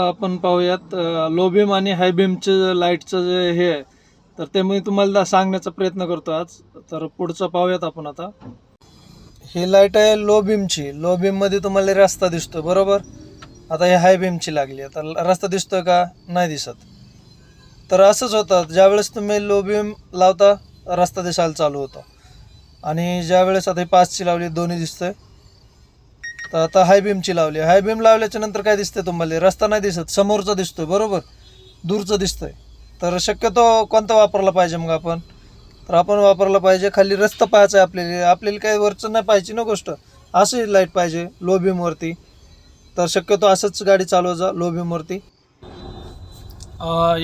आपण पाहूयात low beam आणि हाय बीमचे लाईटचं जे हे आहे तर ते मी तुम्हाला सांगण्याचा प्रयत्न करतो आज. तर पुढचं पाहूयात आपण आता. ही लाइट आहे लो बीमची लो बीममध्ये तुम्हाला रस्ता दिसतो बरोबर? आता हे हाय बीमची लागली. आता रस्ता दिसतोय का? नाही दिसत. तर असंच होतं ज्यावेळेस तुम्ही लो बीम लावता रस्ता दिसायला चालू होतो. आणि ज्यावेळेस आता ही पाचची लावली दोन्ही दिसतंय. तर आता हाय बीमची लावली. हाय बीम लावल्याच्या नंतर काय दिसतंय तुम्हाला? रस्ता नाही दिसत समोरचा दिसतोय बरोबर? दूरचं दिसतंय. तर शक्यतो कोणता वापरला पाहिजे मग आपण? तर आपण वापरला पाहिजे खाली रस्ता पाहायचा आहे आपल्याला. आपल्याला काही वरचं नाही पाहिजे ना गोष्ट. अशी लाइट पाहिजे लो बीमवरती तर शक्यतो असंच गाडी चालवायचा जा लो बीमवरती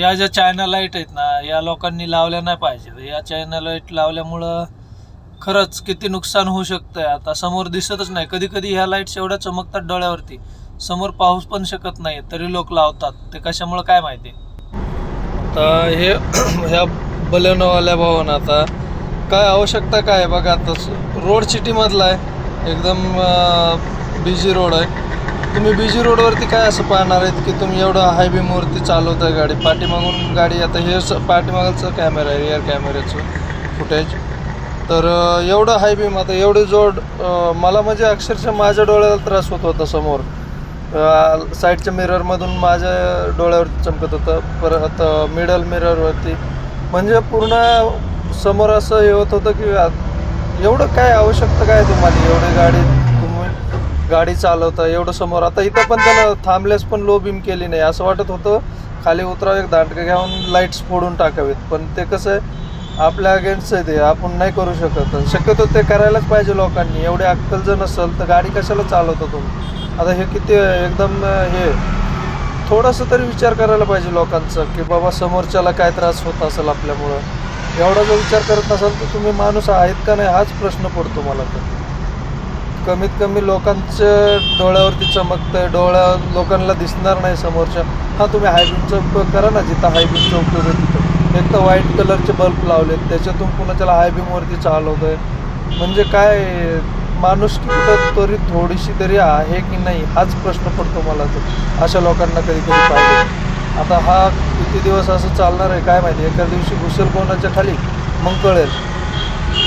या ज्या चायना लाइट आहेत ना या लोकांनी लावल्या नाही पाहिजे. या चायना लाइट लावल्यामुळं खरंच किती नुकसान होऊ शकतंय. आता समोर दिसतच नाही. कधी कधी ह्या लाईट्स एवढ्या चमकतात डोळ्यावरती. समोर पाहूच पण शकत नाही. तरी लोक लावतात. ते कशामुळं काय माहिती? आता हे ह्या बलेनोवाल्या भावानं आता काय आवश्यकता काय आहे? बघा आता रोड सिटीमधला आहे. एकदम बिझी रोड आहे. तुम्ही बिझी रोडवरती काय असं पाहणार आहेत की तुम्ही एवढं हाय बीमवरती चालवताय गाडी? पाठीमागून गाडी आता हे पाठीमागचं कॅमेरा आहे रिअर कॅमेऱ्याचं फुटेज तर एवढं हाय बीम आता एवढी जोड मला म्हणजे अक्षरशः माझ्या डोळ्याला त्रास होत होता समोर. साईडच्या मिररमधून माझ्या डोळ्यावर चमकत होतं. परत मिडल मिररवरती म्हणजे पूर्ण समोर असं हे होत होतं की एवढं काय आवश्यकता काय तुम्हाला? एवढी गाडी तुम्ही गाडी चालवता एवढं समोर. आता इथं पण त्यानं थांबल्यास पण लो बीम केली नाही. असं वाटत होतं खाली उतरावं एक दांडकं घेऊन लाईट्स फोडून टाकावेत. पण ते कसं आहे आपल्या अगेन्स्ट आहे ते. आपण नाही करू शकत. शक्यतो ते करायलाच पाहिजे लोकांनी. एवढी अक्कल जर नसेल तर गाडी कशाला चालवतो तुम्ही आता हे किती एकदम हे थोडंसं तरी विचार करायला पाहिजे लोकांचा की बाबा समोरच्याला काय त्रास होत असेल आपल्यामुळं. एवढा जर विचार करत नसाल तर तुम्ही माणूस आहेत का नाही हाच प्रश्न पडतो मला तर. कमीत कमी लोकांच्या डोळ्यावरती चमकतंय. डोळ्या लोकांना दिसणार नाही समोरच्या. हां तुम्ही हायबीमचा उपयोग करा ना जिथं हायबीमचा उपयोग आहे तिथं. एक तर व्हाईट कलरचे बल्ब लावलेत त्याच्यातून पुन्हा त्याला हाय बीमवरती चालवतो आहे म्हणजे काय माणूस कुठं तरी थोडीशी तरी आहे की नाही हाच प्रश्न पडतो मला तर. अशा लोकांना कधी कधी पाहिजे. आता हा किती दिवस असं चालणार आहे काय माहिती एका दिवशी घुसेल कोणाच्या खाली मग कळेल.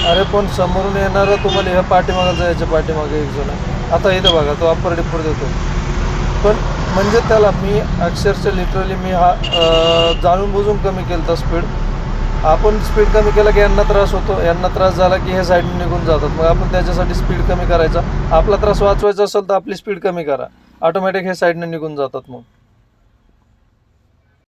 अरे पण समोरून येणारा तुम्हाला ह्या पाठीमागं जायच्या पाठीमागे एक जण. आता इथं बघा तो अप्पर डिप्पर देतो. पण म्हणजे त्याला मी अक्षरशः लिटरली मी हा जाणून बुजून कमी केलं तर स्पीड आपण स्पीड कमी केला की यांना त्रास होतो. यांना त्रास झाला की हे साईडने निघून जातात. मग आपण त्याच्यासाठी स्पीड कमी करायचा. आपला त्रास वाचवायचा असेल तर आपली स्पीड कमी करा. ऑटोमॅटिक हे साईडने निघून जातात मग.